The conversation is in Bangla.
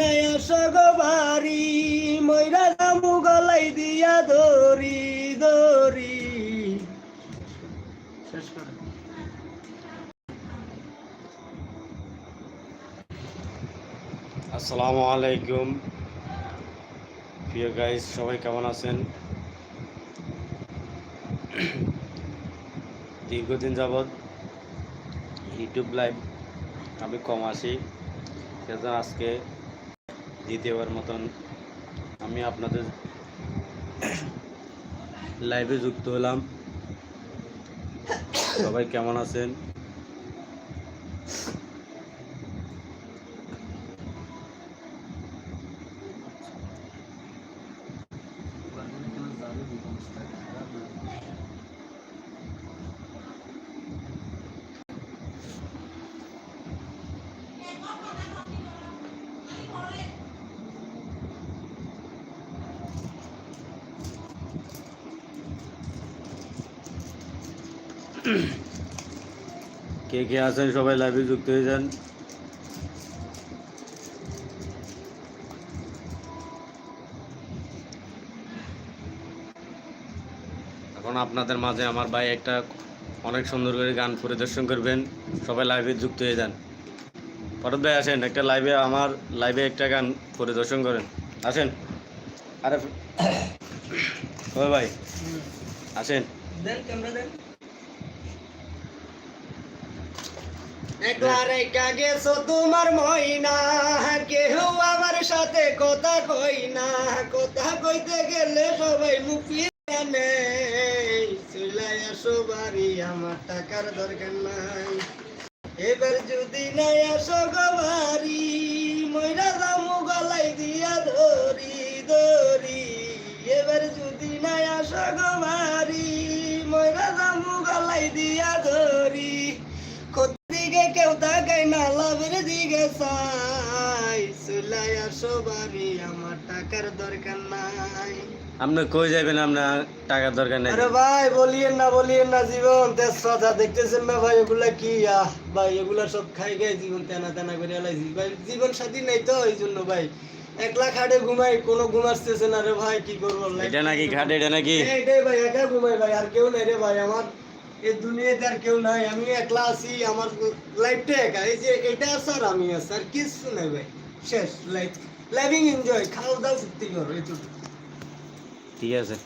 নাই গো ময়রা জামু গলাই দিয়া শেষ করে। আসসালামু আলাইকুম। প্রিয় গাইস সবাই কেমন আছেন? দীর্ঘদিন যাবৎ ইউটিউব লাইভ আমি কম আসি সেজন্য আজকে দ্বিতীয়বার মতন আমি আপনাদের লাইভে যুক্ত হলাম। সবাই কেমন আছেন? কে কে আছেন? সবাই লাইভে যুক্ত হয়ে যান। এখন আপনাদের মাঝে আমার ভাই একটা অনেক সুন্দর করে গান পরিদর্শন করবেন। সবাই লাইভে যুক্ত হয়ে যান। ফরদ ভাই, আসেন। একটা লাইভে আমার লাইভে একটা গান পরিদর্শন করেন। আসেন। আরে ভাই, আসেন। একলা রেখা গেছো তোমার ময়না কেউ আমার সাথে কথা কই না। কথা কইতে গেলে সবাই মুখ ফিরানে চলাই আসো বাড়ি, আমার টাকার দরকার নাই। এবার যদি নাই আসো গো বাড়ি, ময়না দামু গলাই দিয়া ধরি ধরি। এবার যদি নাই আসো গো বাড়ি, ময়না দামু গলাই দিয়া ধরি। কেউ তাকাই না লাভের দিকে চাই। চলাই আসো বাড়ি আমার টাকার দরকার নাই। আপনি কই যাবেন আপনার টাকার দরকার নেই। আরে ভাই বলিয়েন না বলিয়েন না জীবন তেজ কথা দেখতেছেন না ভাই এগুলা কি? আহ ভাই এগুলা সব খাই খাই জীবন তেনা তেনা করে এলাইছি। ভাই জীবন সাথী নেই তো এই জন্য ভাই। একলা খাটে ঘুমাই কোনো ঘুমাচ্ছে না রে ভাই কি করব? এটা নাকি ঘাট এটা নাকি? এইটাই ভাই একা ঘুমাই ভাই আর কেউ নাই রে ভাই আমার এই দুনিয়াতে আর কেউ নাই আমি একলা আছি আমার লাইফটা একা। এই যে এটা আছে আর আমি আছি। আর কিছু নাই ভাই। শেষ লাইফ লাইভিং এনজয় খাওয়া দাওয়া সত্যি করো এইটুকু ঠিক আছে।